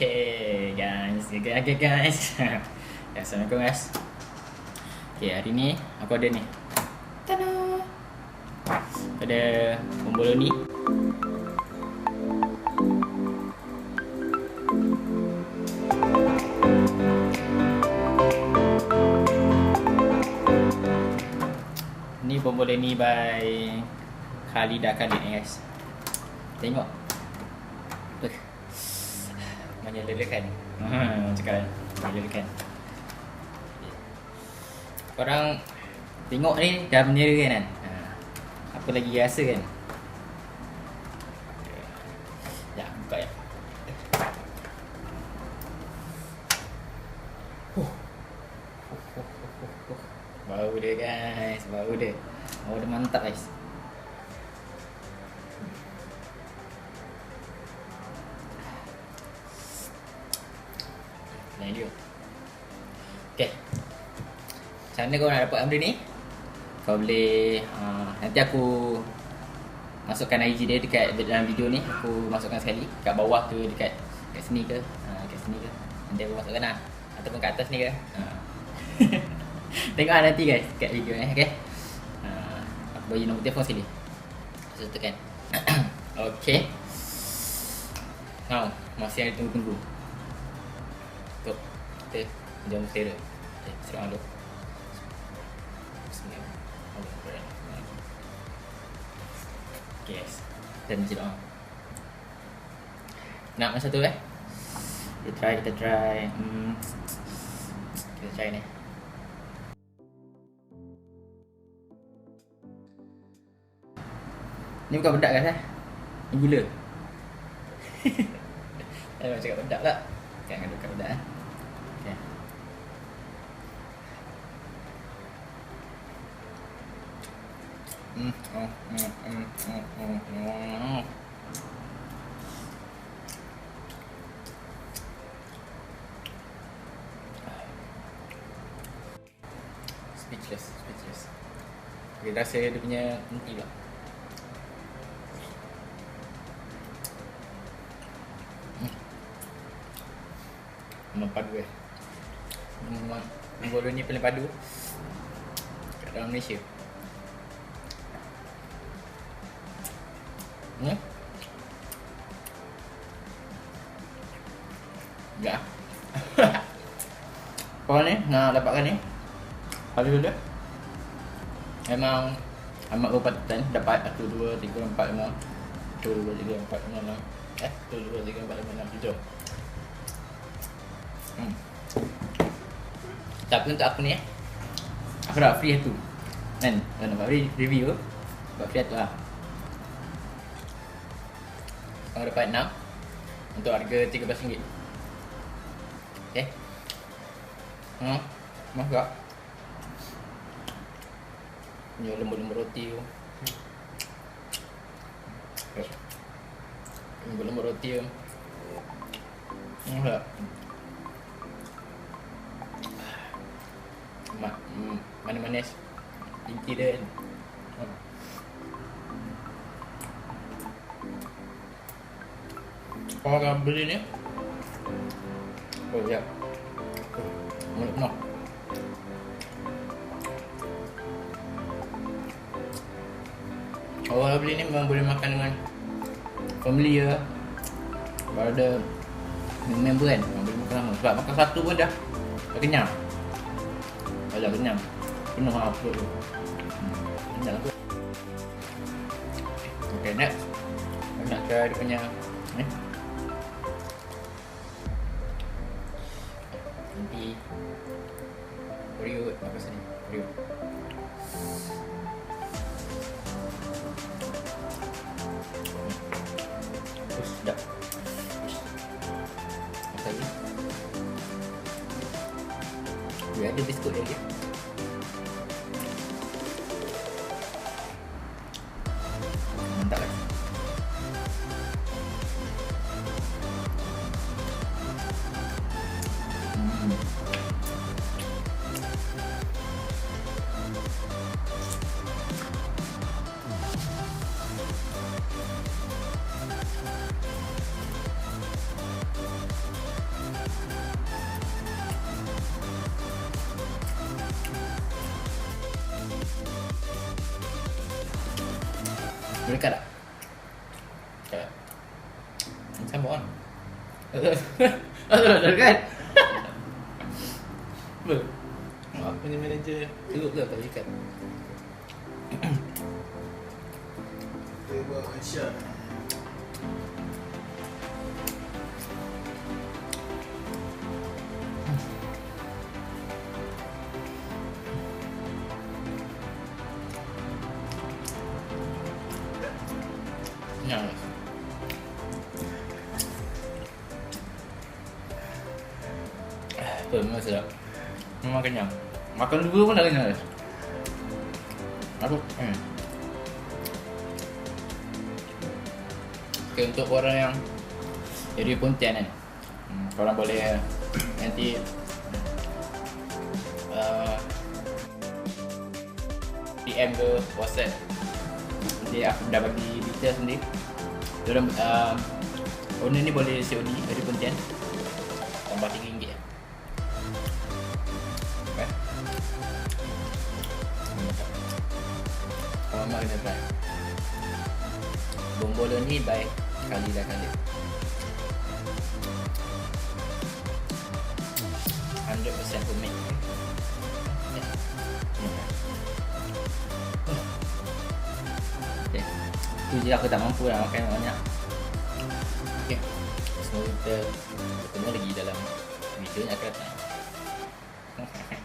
Okay guys, okay, okay guys. Assalamualaikum guys. Okay hari ni aku ada ni. Tada. Ada bomboloni. Ni bomboloni by Khalida Khalid ni guys. Tengok. Tuh. Menyelerakan. Ha, cakap kan. Menyelerakan. Korang tengok ni dah menyera kan? Ha. Apa lagi rasa kan? Ya, buka ya. Huh. Bau dia guys, bau dia. Bau dia mantap guys. Lain dia. Okay. Macam mana kau nak dapat benda ni? Kau boleh uh, nanti aku masukkan IG dia dekat dalam video ni. Aku masukkan sekali. Kat bawah ke dekat kat sini ke? Uh, kat sini ke? Nanti aku masukkan lah. Ataupun kat atas ni ke? Uh. tengok lah nanti guys kat video ni okay uh, aku bagi nombor telefon sini. Saya tekan okay now masih ada tunggu-tunggu Tuk, kita jom selera Okay, serang dulu Okay guys Kita baca doa Nak masa tu eh? Kita try, kita try. Hmm. Kita try ni. Ni bukan bedak kan eh? Ni gula. Eh, macam cakap bedak pula Kan ada bukan bedak eh Okay Mm, oh, mm, mm, mm, mm, mm. Speechless, speechless. Okay, dah saya dia punya henti pula. Memang padu eh. Memang Memang ni paling padu kat dalam Malaysia. Hmm? Ya. Kau ni nak dapatkan ni? Hari dia. Memang amat berpatutkan dapat 1 2 3 4 5 1 2 3 4 5 6 eh 1 2 3 4 5 6 7. Hmm. Tapi untuk aku ni eh? Aku dah free satu Kan? Kalau nak buat re- review. Buat free satu lah. Kau dapat 6 Untuk harga RM13 Okay Hmm. Mas tak? Lembut-lembut roti tu. Lembut-lembut roti tu. Hmm tak? Manis-manis. Inti dia kan. Hmm. Akan beli ni? Oh ya. Mulut penuh. Kalau beli ni memang boleh makan dengan Family ya. Kalau ada Member kan boleh makan sama Sebab makan satu pun dah Dah kenyang. Dah kenyang Penuh lah perut tu. Hmm, Kenyang tu Okay next. Aku nak try dia punya Ni. Nanti Oreo Apa pasal ni? Oreo. Sedap. Apa lagi? Dia ada biskut lagi Boleh dekat tak? Dekat Sama kan? Ada dah dekat Apa? Apa punya manager Teruk ke tak dekat? Dia buat headshot. Kenyang Apa memang sedap. Memang kenyang. Makan dua pun dah kenyang guys Aku hmm. Okay, untuk orang yang Jadi Pontian kan. Hmm, Korang boleh Nanti uh, DM ke WhatsApp. Nanti aku dah bagi detail sendiri Diorang uh, Owner ni boleh COD dari Pontian Tambah RM3 lah Okay Kalau Mama kena try. Bombolo ni by Kali dah kali. 100% homemade Ya. Okay. Tu je aku tak mampu nak makan banyak. Okay Semoga kita bertemu lagi dalam video yang akan. datang